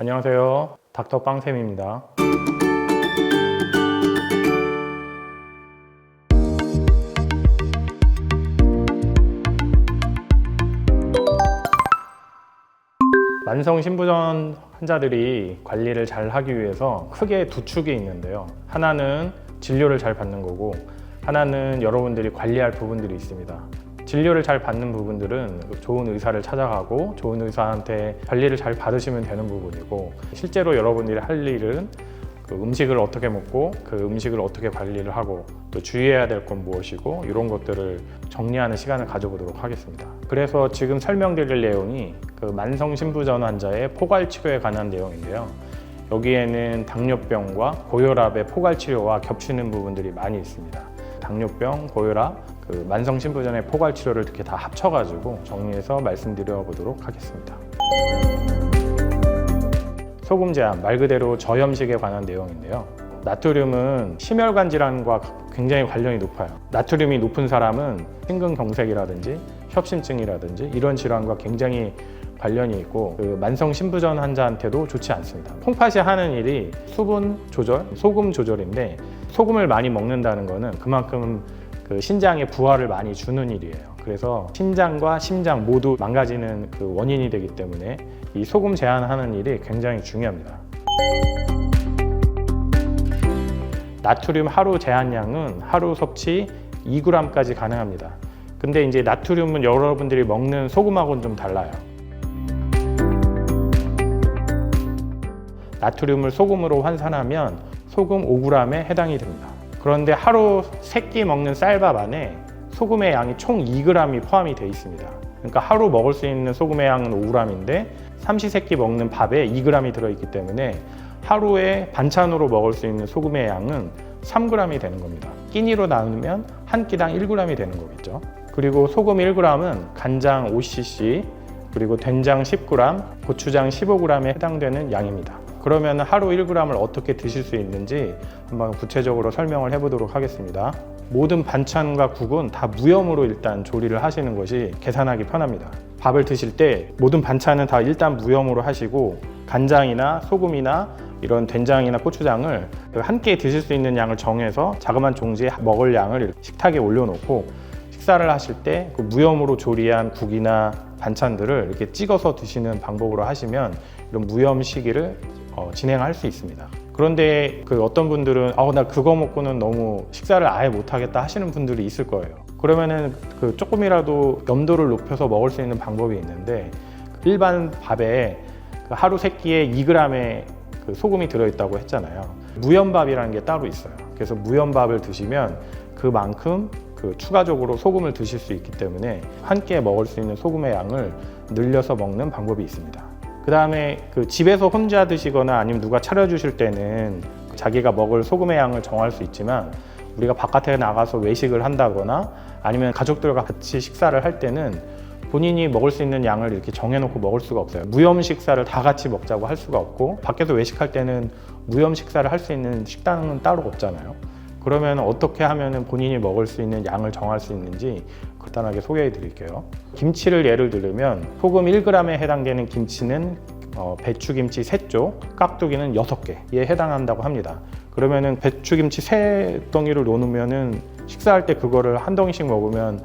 안녕하세요. 닥터 빵쌤입니다. 만성 신부전 환자들이 관리를 잘 하기 위해서 크게 두 축이 있는데요. 하나는 진료를 잘 받는 거고, 하나는 여러분들이 관리할 부분들이 있습니다. 진료를 잘 받는 부분들은 좋은 의사를 찾아가고 좋은 의사한테 관리를 잘 받으시면 되는 부분이고 실제로 여러분들이 할 일은 그 음식을 어떻게 먹고 그 음식을 어떻게 관리를 하고 또 주의해야 될 건 무엇이고 이런 것들을 정리하는 시간을 가져보도록 하겠습니다. 그래서 지금 설명드릴 내용이 그 만성 신부전 환자의 포괄 치료에 관한 내용인데요. 여기에는 당뇨병과 고혈압의 포괄 치료와 겹치는 부분들이 많이 있습니다. 당뇨병, 고혈압, 그 만성 신부전의 포괄 치료를 이렇게 다 합쳐가지고 정리해서 말씀드려 보도록 하겠습니다. 소금 제한, 말 그대로 저염식에 관한 내용인데요. 나트륨은 심혈관 질환과 굉장히 관련이 높아요. 나트륨이 높은 사람은 심근경색이라든지 협심증이라든지 이런 질환과 굉장히 관련이 있고 그 만성 신부전 환자한테도 좋지 않습니다. 콩팥이 하는 일이 수분 조절, 소금 조절인데 소금을 많이 먹는다는 거는 그만큼 그 신장에 부하를 많이 주는 일이에요. 그래서 신장과 심장 모두 망가지는 그 원인이 되기 때문에 이 소금 제한하는 일이 굉장히 중요합니다. 나트륨 하루 제한량은 하루 섭취 2g까지 가능합니다. 근데 이제 나트륨은 여러분들이 먹는 소금하고는 좀 달라요. 나트륨을 소금으로 환산하면 소금 5g에 해당이 됩니다. 그런데 하루 3끼 먹는 쌀밥 안에 소금의 양이 총 2g이 포함이 되어 있습니다. 그러니까 하루 먹을 수 있는 소금의 양은 5g인데 삼시세끼 먹는 밥에 2g이 들어있기 때문에 하루에 반찬으로 먹을 수 있는 소금의 양은 3g이 되는 겁니다. 끼니로 나누면 한 끼당 1g이 되는 거겠죠. 그리고 소금 1g은 간장 5cc, 그리고 된장 10g, 고추장 15g에 해당되는 양입니다. 그러면 하루 1g을 어떻게 드실 수 있는지 한번 구체적으로 설명을 해보도록 하겠습니다. 모든 반찬과 국은 다 무염으로 일단 조리를 하시는 것이 계산하기 편합니다. 밥을 드실 때 모든 반찬은 다 일단 무염으로 하시고 간장이나 소금이나 이런 된장이나 고추장을 그 함께 드실 수 있는 양을 정해서 자그마한 종지에 먹을 양을 식탁에 올려놓고 식사를 하실 때 그 무염으로 조리한 국이나 반찬들을 이렇게 찍어서 드시는 방법으로 하시면 이런 무염 시기를 어, 진행할 수 있습니다. 그런데 그 어떤 분들은 아, 나 그거 먹고는 너무 식사를 아예 못 하겠다 하시는 분들이 있을 거예요. 그러면은 그 조금이라도 염도를 높여서 먹을 수 있는 방법이 있는데 일반 밥에 그 하루 세 끼에 2g의 그 소금이 들어있다고 했잖아요. 무염밥이라는 게 따로 있어요. 그래서 무염밥을 드시면 그만큼 그 추가적으로 소금을 드실 수 있기 때문에 한 끼에 먹을 수 있는 소금의 양을 늘려서 먹는 방법이 있습니다. 그 다음에 그 집에서 혼자 드시거나 아니면 누가 차려주실 때는 자기가 먹을 소금의 양을 정할 수 있지만 우리가 바깥에 나가서 외식을 한다거나 아니면 가족들과 같이 식사를 할 때는 본인이 먹을 수 있는 양을 이렇게 정해놓고 먹을 수가 없어요. 무염 식사를 다 같이 먹자고 할 수가 없고 밖에서 외식할 때는 무염 식사를 할 수 있는 식당은 따로 없잖아요. 그러면 어떻게 하면 본인이 먹을 수 있는 양을 정할 수 있는지 간단하게 소개해 드릴게요. 김치를 예를 들면 소금 1g에 해당되는 김치는 어, 배추김치 3쪽, 깍두기는 6개에 해당한다고 합니다. 그러면은 배추김치 3덩이를 놓으면은 식사할 때 그거를 한 덩이씩 먹으면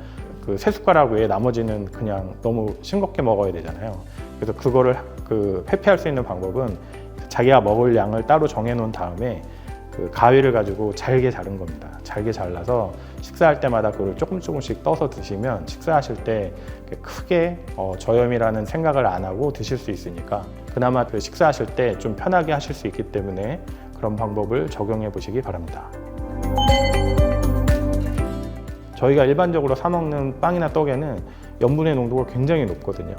그 세 숟가락 외에 나머지는 그냥 너무 싱겁게 먹어야 되잖아요. 그래서 그거를 그 회피할 수 있는 방법은 자기가 먹을 양을 따로 정해 놓은 다음에 그 가위를 가지고 잘게 자른 겁니다. 잘게 잘라서 식사할 때마다 그걸 조금 조금씩 떠서 드시면 식사하실 때 크게 어, 저염이라는 생각을 안 하고 드실 수 있으니까 그나마 그 식사하실 때 좀 편하게 하실 수 있기 때문에 그런 방법을 적용해 보시기 바랍니다. 저희가 일반적으로 사 먹는 빵이나 떡에는 염분의 농도가 굉장히 높거든요.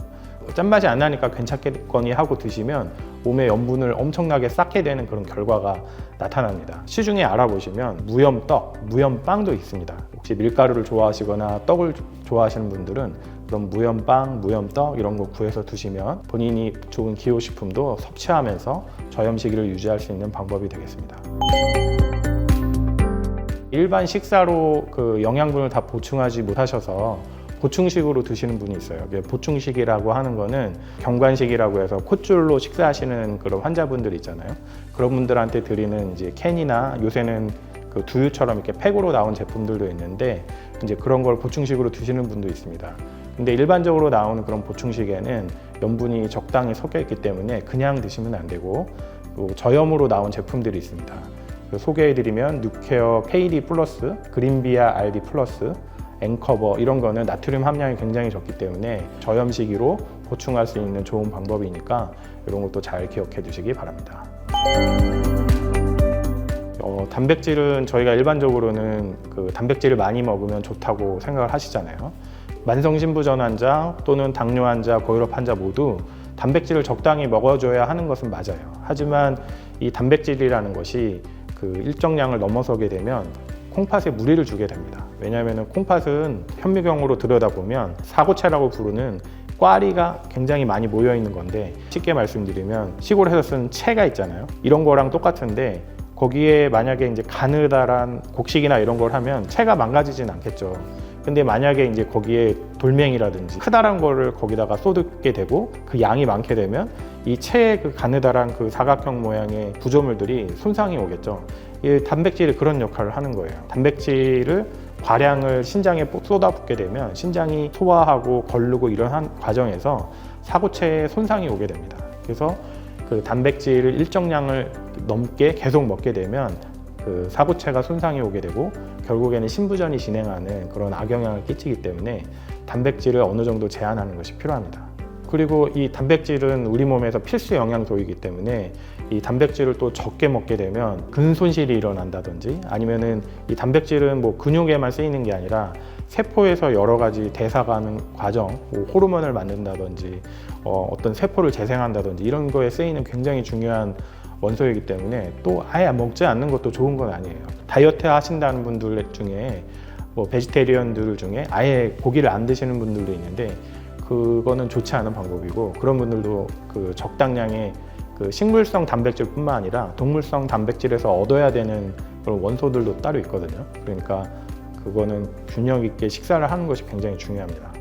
짠맛이 안 나니까 괜찮겠거니 하고 드시면 몸에 염분을 엄청나게 쌓게 되는 그런 결과가 나타납니다. 시중에 알아보시면 무염떡, 무염빵도 있습니다. 혹시 밀가루를 좋아하시거나 떡을 좋아하시는 분들은 그런 무염빵, 무염떡 이런 거 구해서 드시면 본인이 좋은 기호식품도 섭취하면서 저염 시기를 유지할 수 있는 방법이 되겠습니다. 일반 식사로 그 영양분을 다 보충하지 못하셔서 보충식으로 드시는 분이 있어요. 보충식이라고 하는 거는 경관식이라고 해서 콧줄로 식사하시는 그런 환자분들 있잖아요. 그런 분들한테 드리는 이제 캔이나 요새는 그 두유처럼 이렇게 팩으로 나온 제품들도 있는데 이제 그런 걸 보충식으로 드시는 분도 있습니다. 근데 일반적으로 나오는 그런 보충식에는 염분이 적당히 섞여 있기 때문에 그냥 드시면 안 되고 또 저염으로 나온 제품들이 있습니다. 그 소개해드리면 뉴케어 KD 플러스, 그린비아 RD 플러스, 앵커버 이런 거는 나트륨 함량이 굉장히 적기 때문에 저염 시기로 보충할 수 있는 좋은 방법이니까 이런 것도 잘 기억해 두시기 바랍니다. 어, 단백질은 저희가 일반적으로는 그 단백질을 많이 먹으면 좋다고 생각을 하시잖아요. 만성신부전 환자 또는 당뇨 환자, 고혈압 환자 모두 단백질을 적당히 먹어줘야 하는 것은 맞아요. 하지만 이 단백질이라는 것이 그 일정량을 넘어서게 되면 콩팥에 무리를 주게 됩니다. 왜냐하면 콩팥은 현미경으로 들여다보면 사고체라고 부르는 꽈리가 굉장히 많이 모여 있는 건데 쉽게 말씀드리면 시골에서 쓴 채가 있잖아요. 이런 거랑 똑같은데 거기에 만약에 이제 가느다란 곡식이나 이런 걸 하면 채가 망가지진 않겠죠. 근데 만약에 이제 거기에 돌멩이라든지 크다란 거를 거기다가 쏟게 되고 그 양이 많게 되면 이 채의 그 가느다란 그 사각형 모양의 구조물들이 손상이 오겠죠. 이 단백질이 그런 역할을 하는 거예요. 단백질을 과량을 신장에 쏟아붓게 되면 신장이 소화하고 걸르고 이런 한 과정에서 사고체에 손상이 오게 됩니다. 그래서 그 단백질을 일정량을 넘게 계속 먹게 되면 그 사고체가 손상이 오게 되고 결국에는 신부전이 진행하는 그런 악영향을 끼치기 때문에 단백질을 어느 정도 제한하는 것이 필요합니다. 그리고 이 단백질은 우리 몸에서 필수 영양소이기 때문에 이 단백질을 또 적게 먹게 되면 근 손실이 일어난다든지 아니면은 이 단백질은 뭐 근육에만 쓰이는 게 아니라 세포에서 여러 가지 대사가는 과정, 뭐 호르몬을 만든다든지 어, 어떤 세포를 재생한다든지 이런 거에 쓰이는 굉장히 중요한 원소이기 때문에 또 아예 먹지 않는 것도 좋은 건 아니에요. 다이어트 하신다는 분들 중에 뭐 베지테리언들 중에 아예 고기를 안 드시는 분들도 있는데 그거는 좋지 않은 방법이고 그런 분들도 그 적당량의 그 식물성 단백질뿐만 아니라 동물성 단백질에서 얻어야 되는 그런 원소들도 따로 있거든요. 그러니까 그거는 균형 있게 식사를 하는 것이 굉장히 중요합니다.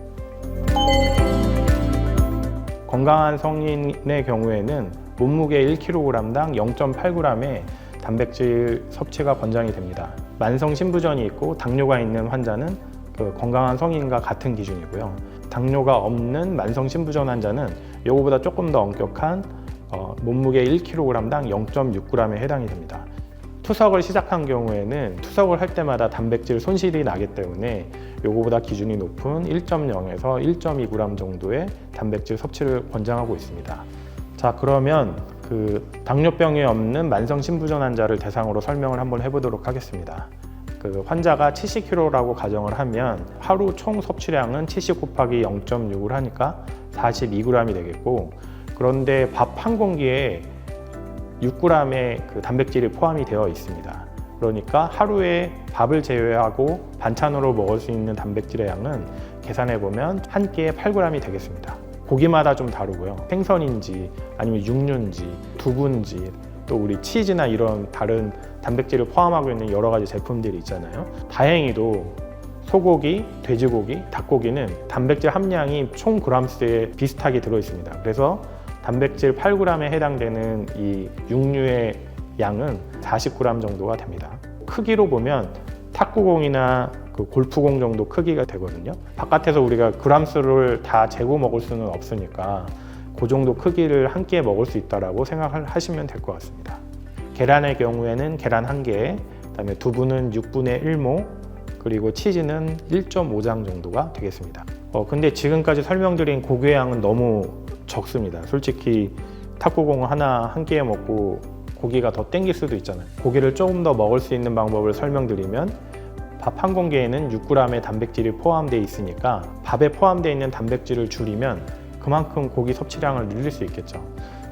건강한 성인의 경우에는 몸무게 1kg당 0.8g의 단백질 섭취가 권장이 됩니다. 만성 신부전이 있고 당뇨가 있는 환자는 그 건강한 성인과 같은 기준이고요. 당뇨가 없는 만성 신부전 환자는 이거보다 조금 더 엄격한 어, 몸무게 1kg당 0.6g에 해당이 됩니다. 투석을 시작한 경우에는 투석을 할 때마다 단백질 손실이 나기 때문에 요거보다 기준이 높은 1.0에서 1.2g 정도의 단백질 섭취를 권장하고 있습니다. 자 그러면 그 당뇨병이 없는 만성 신부전 환자를 대상으로 설명을 한번 해보도록 하겠습니다. 그 환자가 70kg라고 가정을 하면 하루 총 섭취량은 70 곱하기 0.6을 하니까 42g이 되겠고 그런데 밥 한 공기에 6g의 그 단백질이 포함이 되어 있습니다. 그러니까 하루에 밥을 제외하고 반찬으로 먹을 수 있는 단백질의 양은 계산해 보면 한 끼에 8g이 되겠습니다. 고기마다 좀 다르고요. 생선인지 아니면 육류인지 두부인지 또 우리 치즈나 이런 다른 단백질을 포함하고 있는 여러 가지 제품들이 있잖아요. 다행히도 소고기, 돼지고기, 닭고기는 단백질 함량이 총 그람수에 비슷하게 들어 있습니다. 그래서 단백질 8g에 해당되는 이 육류의 양은 40g 정도가 됩니다. 크기로 보면 탁구공이나 그 골프공 정도 크기가 되거든요. 바깥에서 우리가 그람수를 다 재고 먹을 수는 없으니까 그 정도 크기를 한 끼에 먹을 수 있다라고 생각을 하시면 될 것 같습니다. 계란의 경우에는 계란 한 개, 그다음에 두부는 6분의 1모, 그리고 치즈는 1.5장 정도가 되겠습니다. 어, 근데 지금까지 설명드린 고기의 양은 너무 적습니다. 솔직히 탁구공 하나 한 끼에 먹고 고기가 더 땡길 수도 있잖아요. 고기를 조금 더 먹을 수 있는 방법을 설명드리면 밥 한 공기에는 6g의 단백질이 포함되어 있으니까 밥에 포함되어 있는 단백질을 줄이면 그만큼 고기 섭취량을 늘릴 수 있겠죠.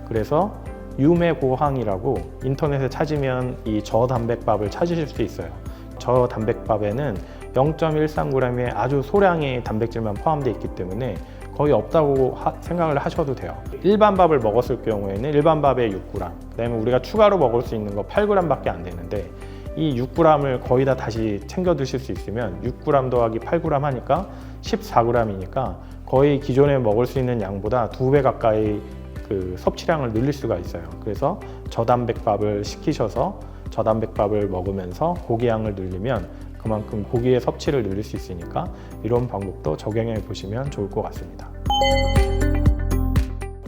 그래서 유매고항이라고 인터넷에 찾으면 이 저단백밥을 찾으실 수 있어요. 저단백밥에는 0.13g의 아주 소량의 단백질만 포함되어 있기 때문에 거의 없다고 하- 생각을 하셔도 돼요. 일반 밥을 먹었을 경우에는 일반 밥에 6g, 그다음에 우리가 추가로 먹을 수 있는 거 8g밖에 안 되는데 이 6g을 거의 다 다시 챙겨 드실 수 있으면 6g 더하기 8g 하니까 14g이니까 거의 기존에 먹을 수 있는 양보다 두 배 가까이 그 섭취량을 늘릴 수가 있어요. 그래서 저단백밥을 시키셔서 저단백밥을 먹으면서 고기 양을 늘리면 그만큼 고기의 섭취를 늘릴 수 있으니까 이런 방법도 적용해 보시면 좋을 것 같습니다.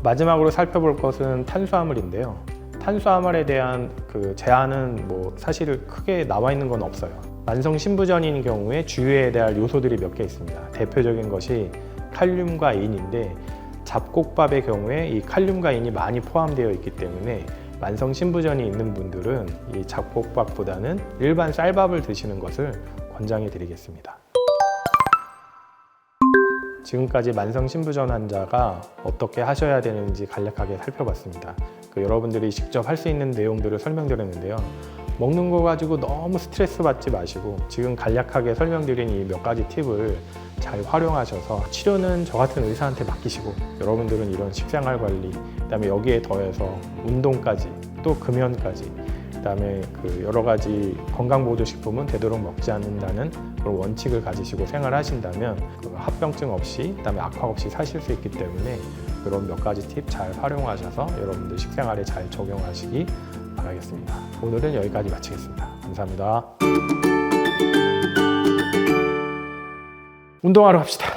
마지막으로 살펴볼 것은 탄수화물인데요. 탄수화물에 대한 그 제한은 뭐 사실 크게 나와 있는 건 없어요. 만성 신부전인 경우에 주의해야 될 요소들이 몇 개 있습니다. 대표적인 것이 칼륨과 인인데 잡곡밥의 경우에 이 칼륨과 인이 많이 포함되어 있기 때문에 만성 신부전이 있는 분들은 이 잡곡밥보다는 일반 쌀밥을 드시는 것을 권장해 드리겠습니다. 지금까지 만성 신부전 환자가 어떻게 하셔야 되는지 간략하게 살펴봤습니다. 그 여러분들이 직접 할 수 있는 내용들을 설명드렸는데요. 먹는 거 가지고 너무 스트레스 받지 마시고 지금 간략하게 설명드린 이 몇 가지 팁을 잘 활용하셔서 치료는 저 같은 의사한테 맡기시고 여러분들은 이런 식생활 관리 그다음에 여기에 더해서 운동까지 또 금연까지 그다음에 그 여러 가지 건강 보조 식품은 되도록 먹지 않는다는 그런 원칙을 가지시고 생활하신다면 그 합병증 없이 그다음에 악화 없이 사실 수 있기 때문에 이런 몇 가지 팁 잘 활용하셔서 여러분들 식생활에 잘 적용하시기 바라겠습니다. 오늘은 여기까지 마치겠습니다. 감사합니다. 운동하러 갑시다.